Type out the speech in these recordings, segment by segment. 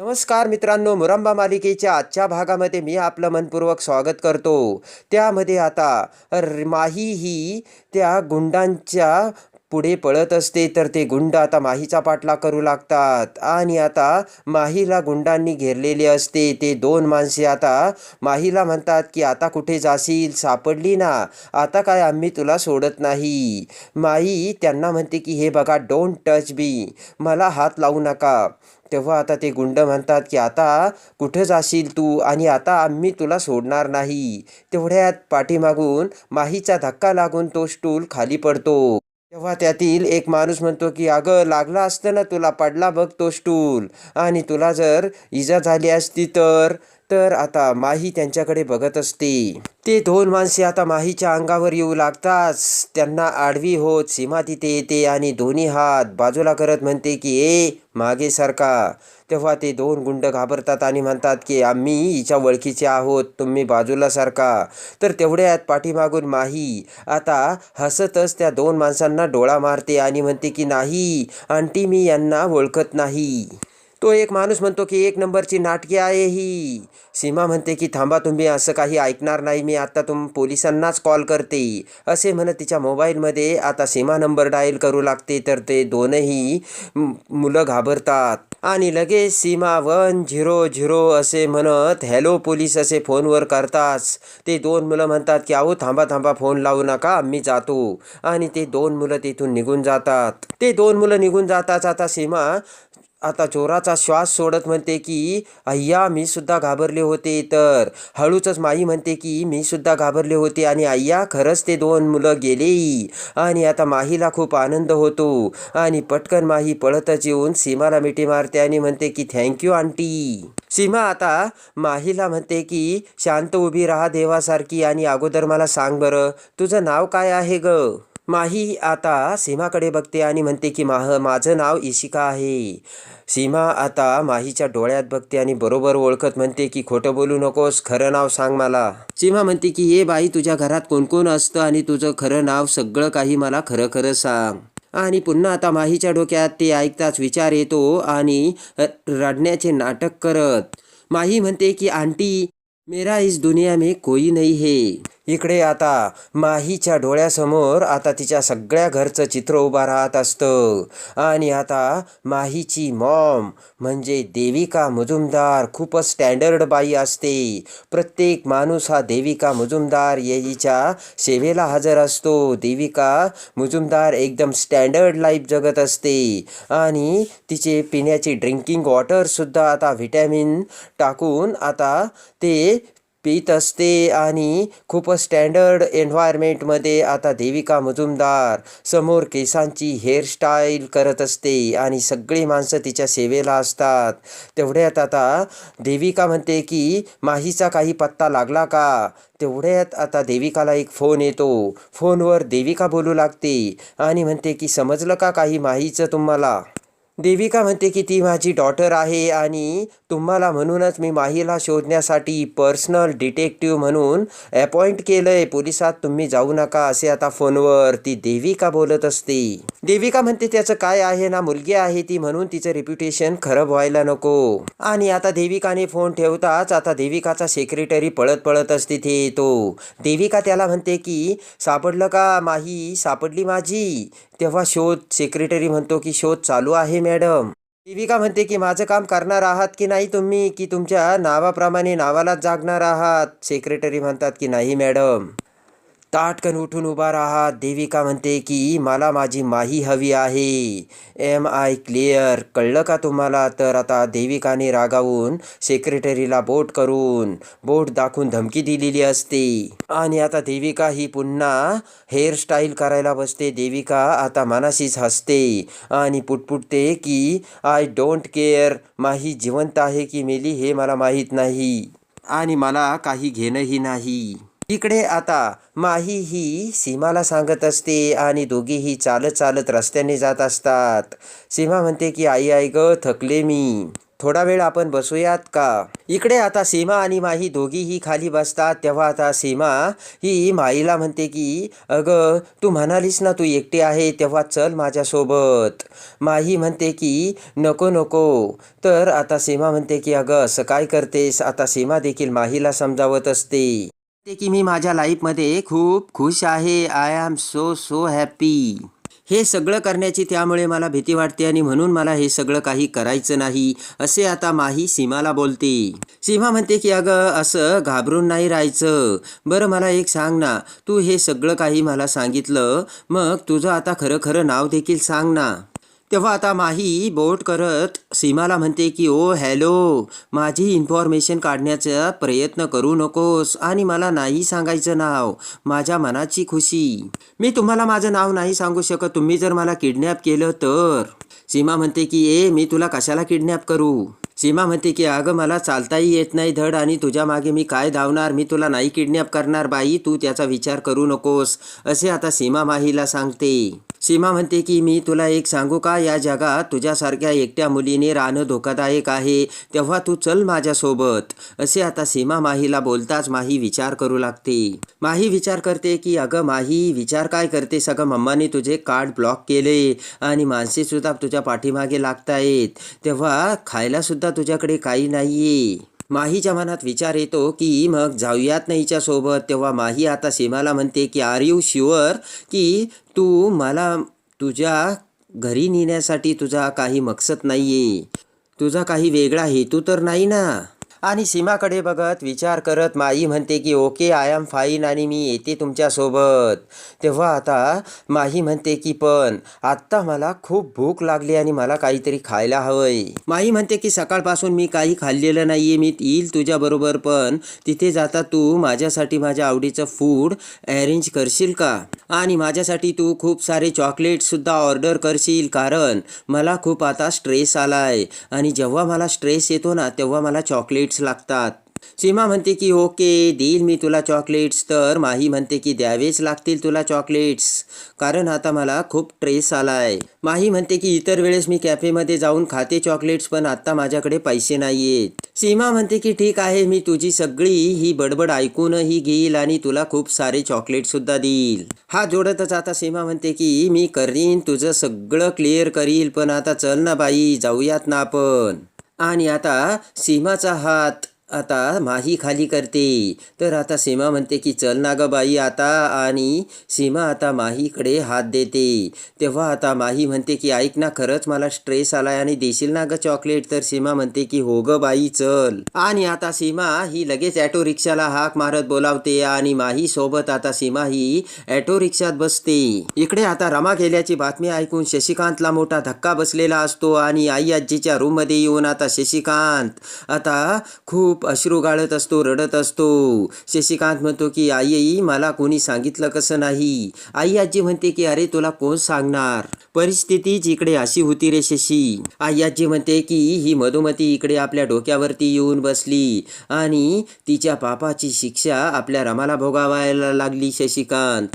नमस्कार मित्रांनो मुरंबा मालिकेच्या आजच्या भागामध्ये मी आपलं मनपूर्वक स्वागत करतो. त्यामध्ये आता माही ही त्या गुंडांच्या पुढे पळत असते तर ते गुंड आता माहीचा पाठला करू लागतात. आणि आता माहीला गुंडांनी घेरलेले असते. ते दोन माणसे आता माहीला म्हणतात की आता कुठे जाशील? सापडली ना. आता काय आम्ही तुला सोडत नाही. माही त्यांना म्हणते की हे बघा डोंट टच बी मला हात लावू नका. तेव्हा आता ते गुंड म्हणतात की आता कुठं जाशील तू? आणि आता आम्ही तुला सोडणार नाही. तेवढ्यात पाठीमागून माहीचा धक्का लागून तो स्टूल खाली पडतो. तेव्हा त्यातील एक माणूस म्हणतो की अगं लागला असतं ना तुला पडला बघ तो स्टूल. आणि तुला जर इजा झाली असती तर तर आता माही त्यांच्याकडे बघत असते. ते दोन माणसे आता माहीच्या अंगावर येऊ लागताच. त्यांना आडवी होत सीमा तिथे येते आणि दोन्ही हात बाजूला करत म्हणते की ए मागे सारखा तेव्हा ते दोन गुंड घाबरतात आणि म्हणतात की आम्ही हिच्या ओळखीचे आहोत तुम्ही बाजूला सारखा. तर तेवढ्यात पाठीमागून माही आता हसतच त्या दोन माणसांना डोळा मारते आणि म्हणते की नाही आंटी मी यांना ओळखत नाही. तो एक माणूस म्हणतो की एक नंबरची नाटके आहे ही. सीमा म्हणते की थांबा तुम्ही असं काही ऐकणार नाही मी आता तुम पोलिसांनाच कॉल करते. असे म्हणत तिच्या मोबाईलमध्ये आता सीमा नंबर डायल करू लागते तर ते दोनही मुलं घाबरतात. आणि लगेच सीमा वन झिरो झिरो असे म्हणत हॅलो पोलीस असे फोनवर करताच. ते दोन मुलं म्हणतात की अहो थांबा थांबा फोन लावू नका मी जातो. आणि ते दोन मुलं तिथून निघून जातात. ते दोन मुलं निघून जाताच आता सीमा आता चोराचा श्वास सोडत म्हणते की अय्या मी सुद्धा घाबरले होते. तर हळूचच माई म्हणते की मी सुद्धा घाबरले होते आणि अय्या खरंच ते दोन मुलं गेले आणि आता माहीला खूप आनंद होतो. आणि पटकन माही पळतच येऊन सीमाला मिठी मारते आणि म्हणते की थँक्यू आंटी. सीमा आता माहीला म्हणते की शांत उभी राहा देवासारखी आणि अगोदर मला सांग बरं. तुझं नाव काय आहे ग? माही आता सीमाकडे बघते आणि म्हणते की माह माझं नाव इशिका आहे. सीमा आता माहीच्या डोळ्यात बघते आणि बरोबर ओळखत म्हणते की खोटं बोलू नकोस खरं नाव सांग मला. सीमा म्हणते की ये बाई तुझ्या घरात कोण कोण असतं आणि तुझं खरं नाव सगळं काही मला खरं खरं सांग. आणि पुन्हा आता माहीच्या डोक्यात ते ऐकताच विचार येतो आणि रडण्याचे नाटक करत. माही म्हणते की आंटी मेरा इस दुनिया में कोई नहीं है. इकडे आता माहीच्या डोळ्यासमोर आता तिच्या सगळ्या घरचं चित्र उभा राहत असतं. आणि आता माहीची मॉम म्हणजे देविका मुजुमदार खूपच स्टँडर्ड बाई असते. प्रत्येक माणूस हा देविका मुजुमदार येईच्या सेवेला हजर असतो. देविका मुजुमदार एकदम स्टँडर्ड लाईफ जगत असते. आणि तिचे पिण्याची ड्रिंकिंग वॉटरसुद्धा आता व्हिटॅमिन टाकून आता ते पित असते आणि खूपच स्टँडर्ड एन्व्हायरमेंटमध्ये आता देविका मुजुमदार समोर केसांची हेअरस्टाईल करत असते आणि सगळी माणसं तिच्या सेवेला असतात. तेवढ्यात आता देविका म्हणते की माहीचा काही पत्ता लागला का? तेवढ्यात आता देविकाला एक फोन येतो. फोनवर देविका बोलू लागते आणि म्हणते की समजलं का काही माहीचं तुम्हाला? देविका म्हणते की ती माझी डॉटर आहे आणि तुम्हाला म्हणूनच मी माहीला शोधण्यासाठी पर्सनल डिटेक्टिव्ह म्हणून अपॉइंट केलंय. पोलिसात तुम्ही जाऊ नका असे आता फोनवर ती देविका बोलत असते. देविका म्हणते त्याचं काय आहे ना मुलगी आहे ती म्हणून तिचं रेप्युटेशन खराब व्हायला नको. आणि आता देविकाने फोन ठेवताच आता देविकाचा सेक्रेटरी पळत पळत असते तिथे येतो देविका त्याला म्हणते की सापडलं का माही? सापडली माझी. तेव्हा शोध सेक्रेटरी म्हणतो की शोध चालू आहे मॅडम देविका म्हणते की माझं काम करणार आहात की नाही तुम्ही? की तुमच्या नावाप्रमाणे नावालाच जागणार आहात? सेक्रेटरी म्हणतात की नाही मॅडम ताटकन उठून उभा राहा. देविका म्हणते की मला माझी माही हवी आहे. एम आय क्लिअर कळलं का तुम्हाला? तर आता देविकाने रागावून सेक्रेटरीला बोट करून बोट दाखवून धमकी दिलेली असते. आणि आता देविका ही पुन्हा हेअरस्टाईल करायला बसते. देविका आता मनाशीच हसते आणि पुटपुटते की आय डोंट केअर माही जिवंत आहे की मेली हे मला माहीत नाही आणि मला काही घेणंही नाही. इकडे आता माही ही सीमाला सांगत असते आणि दोघीही चालत चालत रस्त्याने जात असतात. सीमा म्हणते की आई आई ग थकले मी. थोडा वेळ आपण बसूयात का? इकडे आता सीमा आणि माही दोघीही खाली बसतात. तेव्हा आता सीमा ही माईला म्हणते की अगं तू म्हणालीस ना तू एकटी आहे तेव्हा चल माझ्यासोबत. माही म्हणते की नको नको. तर आता सीमा म्हणते की अगं असं काय करतेस? आता सीमा देखील माहीला समजावत असते. ते की मी माझ्या लाईफमध्ये खूप खुश आहे. I am so so happy हे सगळं करण्याची त्यामुळे मला भीती वाटते आणि म्हणून मला हे सगळं काही करायचं नाही असे आता माही सीमाला बोलते. सीमा म्हणते की अगं असं घाबरून नाही राहायचं. बरं मला एक सांग ना. तू हे सगळं काही मला सांगितलं. मग तुझं आता खरं खरं नाव देखील सांग ना. तेव्हा आता माही बोट करत सीमाला म्हणते की ओ हॅलो माझी इन्फॉर्मेशन काढण्याचा प्रयत्न करू नकोस आणि मला नाही सांगायचं नाव माझ्या मनाची खुशी. मी तुम्हाला माझं नाव नाही सांगू शकत. तुम्ही जर मला किडनॅप केलं तर? सीमा म्हणते की ए मी तुला कशाला किडनॅप करू? सीमा म्हणते की अगं मला चालताही येत नाही धड आणि तुझ्या मागे मी काय धावणार? मी तुला नाही किडनॅप करणार बाई. तू त्याचा विचार करू नकोस. असे आता सीमा माहीला सांगते. सीमा म्हणते की मी तुला एक सांगू का? या जगात तुझ्यासारख्या एकट्या मुलीने राहणं धोकादायक आहे. तेव्हा तू चल माझ्यासोबत. असे आता सीमा माहीला बोलताच माही विचार करू लागते. माही विचार करते की अगं माही विचार काय करते? सगळं मम्माने तुझे कार्ड ब्लॉक केले आणि माणसेसुद्धा तुझ्या पाठीमागे लागतायत. तेव्हा खायलासुद्धा तुझ्याकडे काही नाहीये. माहीच्या मनात विचार येतो की मग जाऊयात नाहीच्या सोबत. तेव्हा माही आता सीमाला म्हणते की आर यू शुअर की तू मला तुझ्या घरी नेण्यासाठी तुझा काही मकसद नाही आहे तुझा काही वेगळा हेतू तर नाही ना? आणि सीमाकडे बघत विचार करत माई म्हणते की ओके आय एम फाईन आणि मी येते तुमच्यासोबत. तेव्हा आता माही म्हणते की पण आत्ता मला खूप भूक लागली आणि मला काहीतरी खायला हवंय. माई म्हणते की सकाळपासून मी काही खाल्लेलं नाहीये मी येईल तुझ्याबरोबर पण तिथे जाता तू माझ्यासाठी माझ्या आवडीचं फूड अरेंज करशील का? आणि माझ्यासाठी तू खूप सारे चॉकलेटसुद्धा ऑर्डर करशील कारण मला खूप आता स्ट्रेस आलाय. आणि जेव्हा मला स्ट्रेस येतो ना तेव्हा मला चॉकलेट चॉकलेट्स लागतात. सीमा म्हणते की ओके देईल मी तुला चॉकलेट्स तर माही म्हणते की द्यावेच लागतील तुला चॉकलेट्स कारण आता मला खूप ट्रेस आला आहे माही म्हणते की इतर वेळेस मी कॅफेमध्ये जाऊन खाते चॉकलेट्स पण आत्ता माझ्याकडे पैसे नाही आहेत सीमा म्हणते की ठीक आहे मी तुझी सगळी ही बडबड ऐकूनही घेईल आणि तुला खूप सारे चॉकलेट्ससुद्धा देईल. हा जोडतच आता सीमा म्हणते की मी करीन तुझं सगळं क्लिअर करील पण आता चल ना बाई जाऊयात ना आपण. आणि आता सीमाचा हात. आता माही खाली करते. तर आता सीमा म्हणते की चल ना ग बाई आता. आणि सीमा आता माहीकडे हात देते. तेव्हा आता माही म्हणते की ऐक ना खरंच मला स्ट्रेस आलाय आणि देशील ना ग चॉकलेट तर सीमा म्हणते की हो ग बाई चल. आणि आता सीमा ही लगेच ॲटो रिक्षाला हाक मारत बोलावते आणि माही सोबत आता सीमा ही ॲटो रिक्षात बसते. इकडे आता रमा गेल्याची बातमी ऐकून शशिकांतला मोठा धक्का बसलेला असतो आणि आई आजीच्या रूममध्ये येऊन आता शशिकांत आता खूप अश्रू गाळत असतो रडत असतो. शशिकांत म्हणतो की आई आई मला कोणी सांगितलं कसं नाही? आई आजी म्हणते की अरे तुला कोण सांगणार? परिस्थितीच इकडे अशी होती रे शशी. आई आजी म्हणते की ही मधुमती इकडे आपल्या डोक्यावरती येऊन बसली. आणि तिच्या पापाची शिक्षा आपल्या रमाला भोगावायला लागली शशिकांत.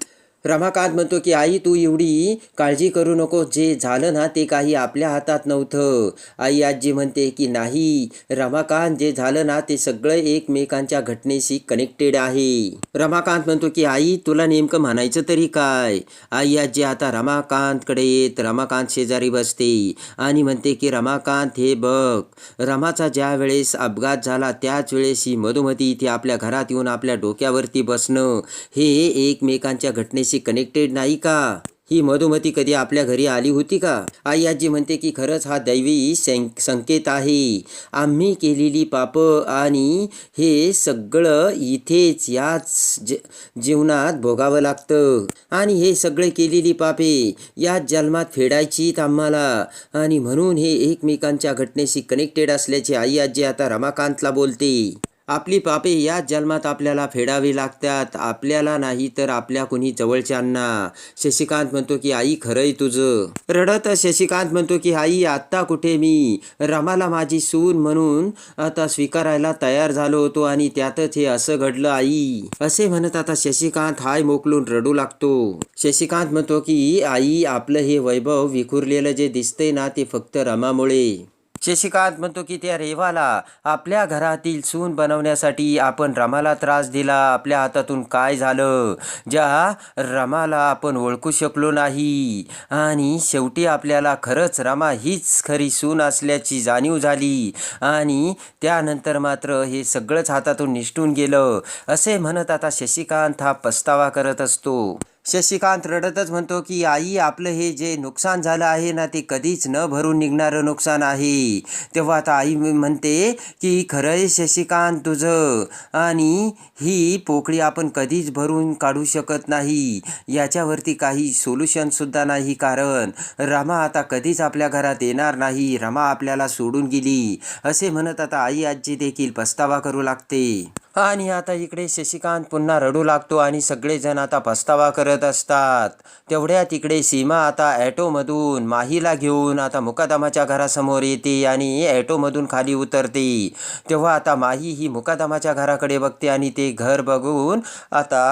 रमाकांत म्हणतो की आई तू एवढी काळजी करू नको. जे झालं ना ते काही आपल्या हातात नव्हतं. आई आजी म्हणते की नाही रमाकांत जे झालं ना ते सगळं एकमेकांच्या घटनेशी कनेक्टेड आहे. रमाकांत म्हणतो की आई तुला नेमकं म्हणायचं तरी काय? आई आजी आता रमाकांतकडे येत रमाकांत शेजारी बसते आणि म्हणते की रमाकांत हे बघ रमाचा ज्या वेळेस अपघात झाला त्याच वेळेस ही मधुमती इथे आपल्या घरात येऊन आपल्या डोक्यावरती बसणं हे एकमेकांच्या घटनेशी कनेक्टेड नाही का? ही मधुमती कधी आपल्या घरी आली होती का? आई आजी म्हणते की खरंच हा दैवी सं- संकेत आहे. आम्ही केलेली पाप आणि हे सगळं इथेच याच ज जीवनात भोगावं लागतं. आणि हे सगळे केलेली पापे याच जन्मात फेडायचीत आम्हाला. आणि म्हणून हे एकमेकांच्या घटनेशी कनेक्टेड असल्याचे आई आजी आता रमाकांतला बोलते. आपली पापे याच जन्मात आपल्याला फेडावी लागतात. आपल्याला नाही तर आपल्या कुणी जवळच्यांना. शशिकांत म्हणतो की आई खरंय तुझं. रडत शशिकांत म्हणतो की आई आत्ता कुठे मी? रमाला माझी सून म्हणून आता स्वीकारायला तयार झालो होतो आणि त्यातच हे असं घडलं आई. असे म्हणत आता शशिकांत हाय मोकलून रडू लागतो. शशिकांत म्हणतो की आई आपलं हे वैभव विखुरलेलं जे दिसतंय ना ते फक्त रमामुळे. शशिकांत म्हणतो की त्या रेवाला आपल्या घरातील सून बनवण्यासाठी आपण रमाला त्रास दिला. आपल्या हातातून काय झालं? ज्या रमाला आपण ओळखू शकलो नाही. आणि शेवटी आपल्याला खरंच रमा हीच खरी सून असल्याची जाणीव झाली. आणि त्यानंतर मात्र हे सगळंच हातातून निष्ठून गेलं. असे म्हणत आता शशिकांत हा पस्तावा करत असतो. शशिकांत रडतच म्हणतो की आई आपलं हे जे नुकसान झालं आहे ना ते कधीच न भरून निघणारं नुकसान आहे. तेव्हा आता आई म्हणते की खरं आहे शशिकांत तुझं. आणि ही पोकळी आपण कधीच भरून काढू शकत नाही. याच्यावरती काही सोल्युशनसुद्धा नाही. कारण रमा आता कधीच आपल्या घरात येणार नाही. रमा आपल्याला सोडून गेली. असे म्हणत आता आई आजी देखील पस्तावा करू लागते. आणि आता इकडे शशिकांत पुन्हा रडू लागतो आणि सगळेजण आता पस्तावा करत असतात. तेवढ्यात इकडे सीमा आता ॲटोमधून माहीला घेऊन आता मुकादमाच्या घरासमोर येते आणि ॲटोमधून खाली उतरते. तेव्हा आता माही ही मुकादमाच्या घराकडे बघते आणि ते घर बघून आता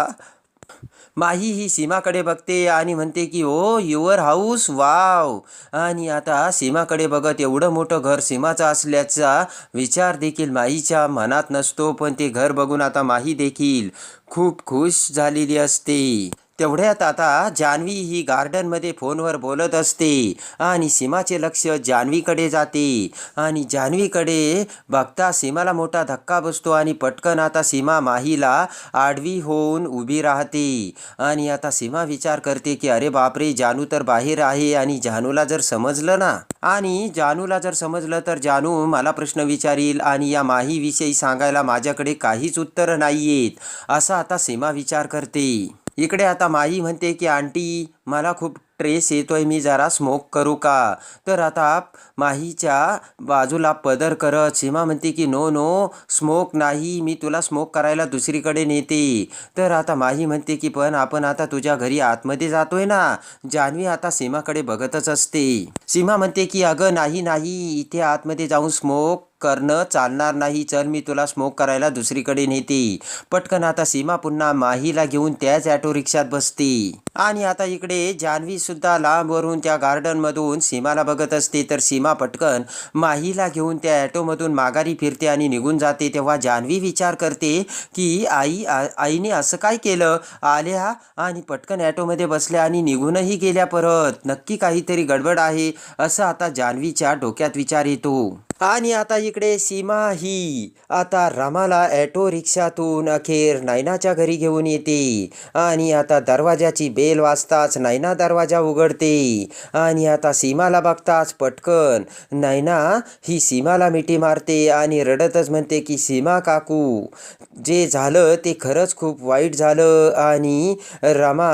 माही ही सीमाकडे बघते आणि म्हणते की ओ युअर हाऊस वाव. आणि आता सीमाकडे बघत एवढं मोठं घर सीमाचं असल्याचा विचार देखील माहीच्या मनात नसतो पण ते घर बघून आता माही देखील खूप खुश झालेली असते. तेवढ्यात आता जान्हवी ही गार्डनमध्ये फोनवर बोलत असते आणि सीमाचे लक्ष जान्हवीकडे जाते. आणि जान्हवीकडे बघता सीमाला मोठा धक्का बसतो आणि पटकन आता सीमा माहीला आडवी होऊन उभी राहते. आणि आता सीमा विचार करते की अरे बापरे जानू तर बाहेर आहे आणि जानूला जर समजलं ना? आणि जानूला जर समजलं तर जानू मला प्रश्न विचारील आणि या माहीविषयी सांगायला माझ्याकडे काहीच उत्तरं नाही आहेत असा आता सीमा विचार करते. इकडे आता माई म्हणते की आंटी मला खूप ट्रेस येतोय मी जरा स्मोक करू का? तर आता माहीच्या बाजूला पदर करत सीमा म्हणते की नो नो स्मोक नाही मी तुला स्मोक करायला दुसरीकडे नेते. तर आता माही म्हणते की पण आपण आता तुझ्या घरी आतमध्ये जातोय ना जान्हवी आता सीमाकडे बघतच असते. सीमा म्हणते की अगं नाही नाही इथे आतमध्ये जाऊन स्मोक करणं चालणार नाही चल मी तुला स्मोक करायला दुसरीकडे नेते. पटकन आता सीमा पुन्हा माहीला घेऊन त्याच ऑटो रिक्षात बसते. आणि आता इकडे जान्हवी सुद्धा लांबवरून त्या गार्डनमधून सीमाला बघत असते. तर सीमा पटकन माहीला घेऊन त्या ॲटोमधून माघारी फिरते आणि निघून जाते. तेव्हा जान्हवी विचार करते की आई आ- आईने असं काय केलं? आल्या आणि पटकन ॲटोमध्ये बसल्या आणि निघूनही गेल्या परत. नक्की काहीतरी गडबड आहे असं आता जान्हवीच्या डोक्यात विचार येतो. आणि आता इकडे सीमा ही. आता रामाला ॲटो रिक्षातून अखेर नैनाच्या घरी घेऊन येते. आणि आता दरवाजाची बेल वाजताच नैना दरवाजा उघडते. आणि आता सीमाला बघताच पटकन नैना ही सीमाला मिठी मारते आणि रडतच म्हणते की सीमा काकू जे झालं ते खरंच खूप वाईट झालं. आणि रमा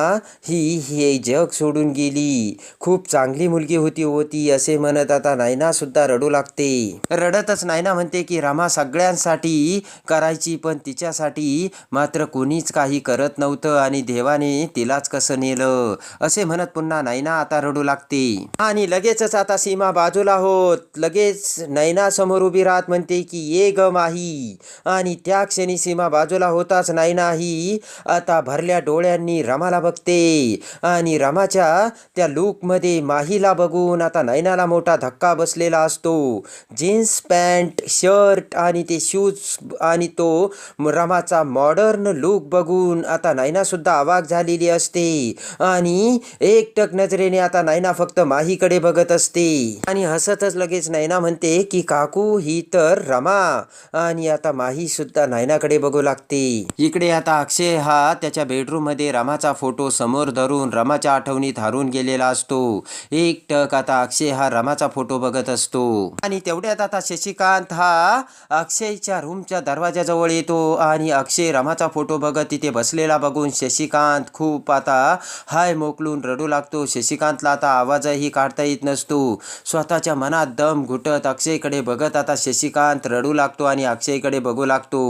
ही हे जग सोडून गेली. खूप चांगली मुलगी होती होती असे म्हणत आता नैनासुद्धा रडू लागते. रडतच नैना म्हणते की रमा सगळ्यांसाठी करायची पण तिच्यासाठी मात्र कोणीच काही करत नव्हतं आणि देवाने तिलाच कसं नेलं? असे म्हणत पुन्हा नैना आता रडू लागते. आणि लगेचच आता सीमा बाजूला होत. लगेच नैना समोर उभी राहत म्हणते की ये ग माही. आणि त्या क्षणी सीमा बाजूला होताच नैना ही आता भरल्या डोळ्यांनी रमाला बघते. आणि रमाच्या त्या लूकमध्ये माहीला बघून आता नैनाला मोठा धक्का बसलेला असतो. जीन्स पॅन्ट शर्ट आणि ते शूज आणि तो रमाचा मॉडर्न लुक बघून आता नायनासुद्धा सुद्धा अवाक झालेली असते. आणि एकटक नजरेने आता नायना फक्त माहीकडे बघत असते. आणि हसतच लगेच नायना म्हणते की काकू ही तर रमा. आणि आता माही सुद्धा नैनाकडे बघू लागते. इकडे आता अक्षय हा त्याच्या बेडरूममध्ये रमाचा फोटो समोर धरून रमाच्या आठवणीत हरून गेलेला असतो. एकटक आता अक्षय हा रमाचा फोटो बघत असतो. आणि तेवढ्या तेवढ्यात आता शशिकांत हा अक्षयच्या रूमच्या दरवाजाजवळ येतो आणि अक्षय रमाचा फोटो बघत तिथे बसलेला बघून शशिकांत खूप आता हाय मोकलून रडू लागतो. शशिकांतला आता आवाजही काढता येत नसतो. स्वतःच्या मनात दम घुटत अक्षयकडे बघत आता शशिकांत रडू लागतो आणि अक्षयकडे बघू लागतो.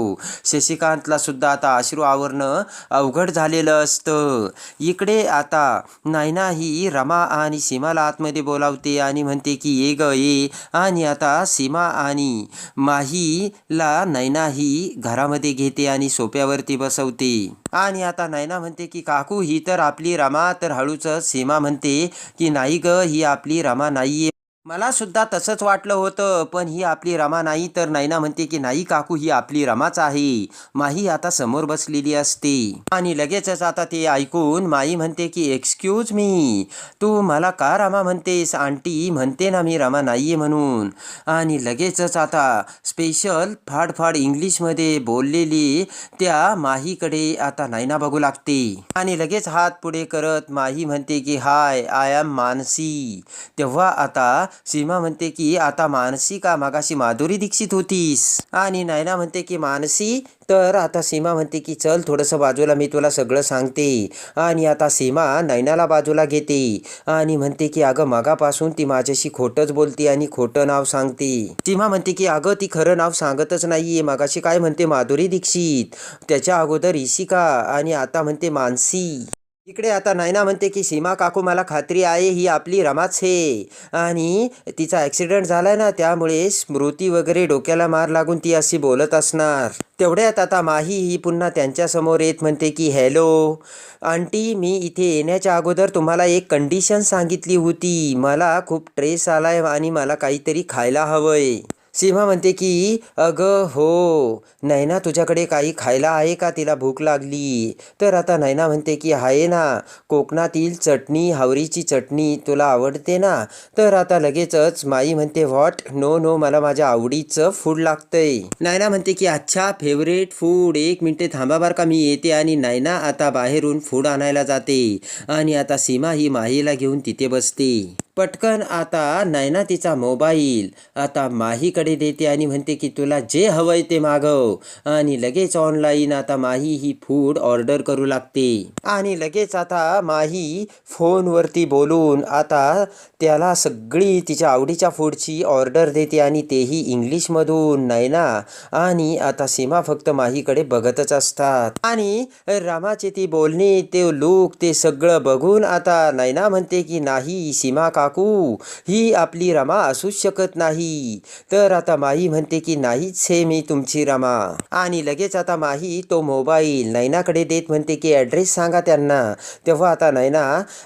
शशिकांतला सुद्धा आता अश्रू आवरणं अवघड झालेलं असतं. इकडे आता नायना ही रमा आणि सीमाला आतमध्ये बोलावते आणि म्हणते की ये ग ये. आणि आता सीमा आणि माहीला नैना ही घरामध्ये घेते आणि सोप्यावरती बसवते. आणि आता नैना म्हणते की काकू ही तर आपली रमा तर हळूच सीमा म्हणते की नाही ग ही आपली रमा नाहीये. मला सुद्धा तसंच वाटलं होतं पण ही आपली रमा नाही तर नैना म्हणते की नाही काकू ही आपली रमाच आहे. माही आता समोर बसलेली असते. आणि लगेचच आता ते ऐकून माई म्हणते की एक्सक्यूज मी तू मला का रमा म्हणतेस? आंटी म्हणते ना मी रमा नाहीये म्हणून. आणि लगेचच आता स्पेशल फाडफाड इंग्लिशमध्ये बोललेली त्या माहीकडे आता नैना बघू लागते. आणि लगेच हात पुढे करत माही म्हणते की हाय आय एम मानसी. तेव्हा आता सीमा म्हणते की आता मानसी का मागाशी माधुरी दीक्षित होतीस? आणि नैना म्हणते की मानसी तर आता सीमा म्हणते की चल थोडंसं बाजूला मी तुला सगळं सांगते. आणि आता सीमा नैनाला बाजूला घेते आणि म्हणते की अगं मगापासून ती माझ्याशी खोटंच बोलते आणि खोटं नाव सांगते. सीमा म्हणते की अगं ती खरं नाव सांगतच नाहीये. मगाशी काय म्हणते माधुरी दीक्षित? त्याच्या अगोदर इशिका आणि आता म्हणते मानसी. इकडे आता नायना म्हणते की सीमा काकू मला खात्री आहे ही आपली रमाच आहे आणि तिचा ॲक्सिडेंट झाला ना त्यामुळे स्मृती वगैरे डोक्याला मार लागून ती अशी बोलत असणार. तेवढ्यात आता माही ही पुन्हा त्यांच्यासमोर येत म्हणते की हॅलो आंटी मी इथे येण्याच्या अगोदर तुम्हाला एक कंडिशन सांगितली होती. मला खूप ट्रेस आलाय आणि मला काहीतरी खायला हवं आहे सीमा म्हणते की अगं हो. नैना तुझ्याकडे काही खायला आहे का? तिला भूक लागली. तर आता नैना म्हणते की आहे ना. कोकणातील चटणी हावरीची चटणी तुला आवडते ना? तर आता लगेचच माई म्हणते व्हॉट? No no. मला माझ्या आवडीचं फूड लागतंय. नैना म्हणते की अच्छा फेवरेट फूड एक मिनिटे थांबा बार का मी येते आणि नैना आता बाहेरून फूड आणायला जाते. आणि आता सीमा ही माहीला घेऊन तिथे बसते. पटकन आता नैना तिचा मोबाईल आता माहीकडे देते आणि म्हणते की तुला जे हवंय ते मागव. आणि लगेच ऑनलाईन आता माही ही फूड ऑर्डर करू लागते. आणि लगेच आता माही फोनवरती बोलून आता त्याला सगळी तिच्या आवडीच्या फूडची ऑर्डर देते आणि तेही इंग्लिशमधून नैना आणि आता सीमा फक्त माहीकडे बघतच असतात. आणि रामाचे ती बोलणे ते लूक ते सगळं बघून आता नैना म्हणते की नाही सीमा काकू ही आपली रमा असूच शकत नाही. तर तर आता माही म्हणते की नाहीच हे मी तुमची रमा. आणि लगेच आता माही तो मोबाईल नैनाकडे देत म्हणते की ॲड्रेस सांगा त्यांना. तेव्हा आता नैना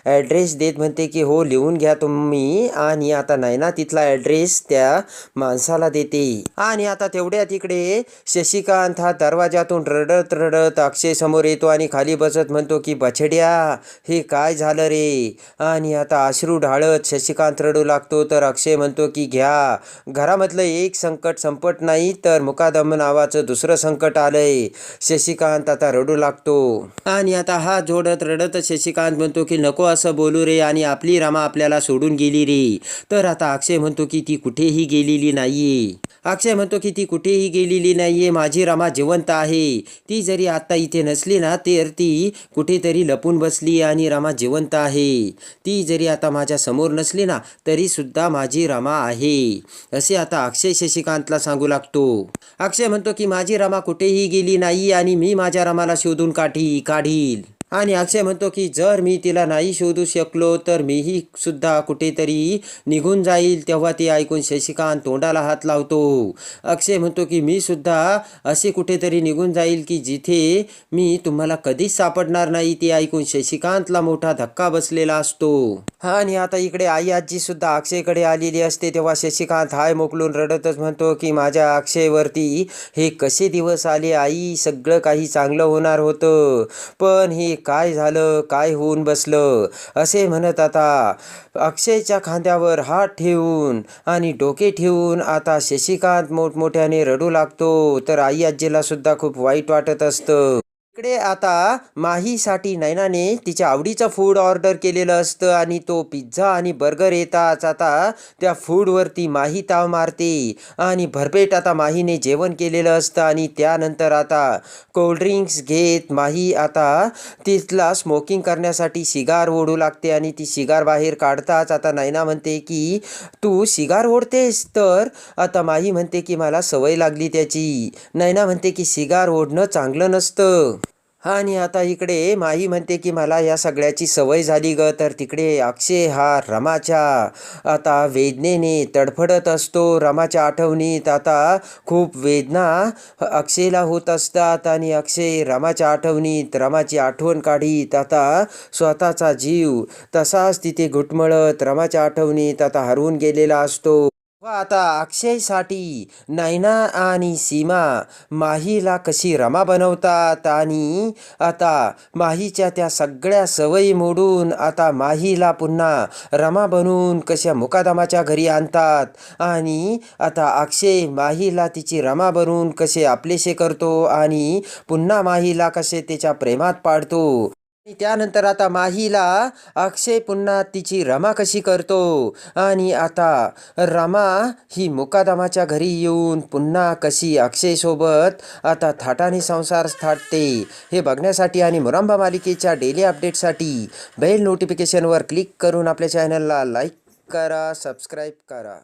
ॲड्रेस देत म्हणते की हो लिहून घ्या तुम्ही. आणि आता नैना तिथला ॲड्रेस त्या माणसाला देते. आणि आता तेवढ्या तिकडे शशिकांत हा दरवाजातून रडत रडत अक्षय समोर येतो आणि खाली बसत म्हणतो की बछड्या हे काय झालं रे? आणि आता अश्रू ढाळत शशिकांत रडू लागतो. तर अक्षय म्हणतो की घ्या. घरामधलं एक संकट संपत नाही तर मुकादम नावाचं दुसरं संकट आलंय. शशिकांत आता रडू लागतो. आणि आता हा जोडत रडत शशिकांत म्हणतो की नको असं बोलू रे आणि आपली रामा आपल्याला सोडून गेली रे. तर आता अक्षय म्हणतो की ती कुठेही गेलेली नाहीये. अक्षय म्हणतो की ती कुठेही गेलेली नाहीये माझी रामा जिवंत आहे. ती जरी आता इथे नसली ना तर ती कुठेतरी लपून बसली आणि रामा जिवंत आहे. ती जरी आता माझ्यासमोर नसली ना तरी सुद्धा माझी रामा आहे. असे आता अक्षय शशिकांतला सांगू लागतो. अक्षय म्हणतो की माझी रमा कुठेही गेली नाही आणि मी माझ्या रमाला शोधून काठी काढील. आणि अक्षय म्हणतो की जर मी तिला नाही शोधू शकलो तर मीही सुद्धा कुठेतरी निघून जाईल तेव्हा ते ऐकून शशिकांत तोंडाला हात लावतो. अक्षय म्हणतो की मी सुद्धा असे कुठेतरी निघून जाईल की जिथे मी तुम्हाला कधीच सापडणार नाही ते ऐकून शशिकांतला मोठा धक्का बसलेला असतो. आणि आता इकडे आई आजी सुद्धा अक्षयकडे आलेली असते तेव्हा शशिकांत हाय मोकलून रडतच म्हणतो की माझ्या अक्षयवरती हे कसे दिवस आले आई? सगळं काही चांगलं होणार होतं. पण हे काय झालं? काय होऊन बसलं? असे म्हणत आता अक्षयच्या खांद्यावर हात ठेवून आणि डोके ठेवून आता शशिकांत मोठमोठ्याने रडू लागतो. तर आई आजीला सुद्धा खूप वाईट वाटत असतं. इकडे आता माहीसाठी नैनाने तिच्या आवडीचं फूड ऑर्डर केलेलं असतं आणि तो पिझ्झा आणि बर्गर येताच आता त्या फूडवरती माही ताव मारते. आणि भरपेट आता माहीने जेवण केलेलं असतं आणि त्यानंतर आता कोल्ड्रिंक्स घेत माही आता तिथला स्मोकिंग करण्यासाठी शिगार ओढू लागते आणि ती शिगार बाहेर काढताच आता नैना म्हणते की तू शिगार ओढतेस तर आता माही म्हणते की मला सवय लागली त्याची. नैना म्हणते की शिगार ओढणं चांगलं नसतं. हा आणि आता इकडे माही म्हणते की मला या सगळ्याची सवय झाली ग. तर तिकडे अक्षय हा रमाच्या आता वेदनेने तडफडत असतो. रमाच्या आठवणीत आता खूप वेदना अक्षयला होत असतात. आणि अक्षय रमाच्या आठवणीत रमाची आठवण काढीत आता स्वतःचा जीव तसाच तिथे घुटमळत रमाच्या आठवणीत आता हरवून गेलेला असतो. व आता अक्षयसाठी नैना आणि सीमा माहीला कशी रमा बनवतात आणि आता माहीच्या त्या सगळ्या सवयी मोडून आता माहीला पुन्हा रमा बनवून कशा मुकादमाच्या घरी आणतात आणि आता अक्षय माहीला तिची रमा बनवून कसे आपलेसे करतो आणि पुन्हा माहीला कसे त्याच्या प्रेमात पाडतो. आणि त्यानंतर आता माहीला अक्षय पुन्हा तिची रमा कशी करतो? आणि आता रमा ही मुकादमाच्या घरी येऊन पुन्हा कशी अक्षयसोबत आता थाटाने संसार थाटते हे बघण्यासाठी आणि मुरांबा मालिकेच्या डेली अपडेटसाठी बेल नोटिफिकेशनवर क्लिक करून आपल्या चॅनलला लाईक करा सबस्क्राईब करा.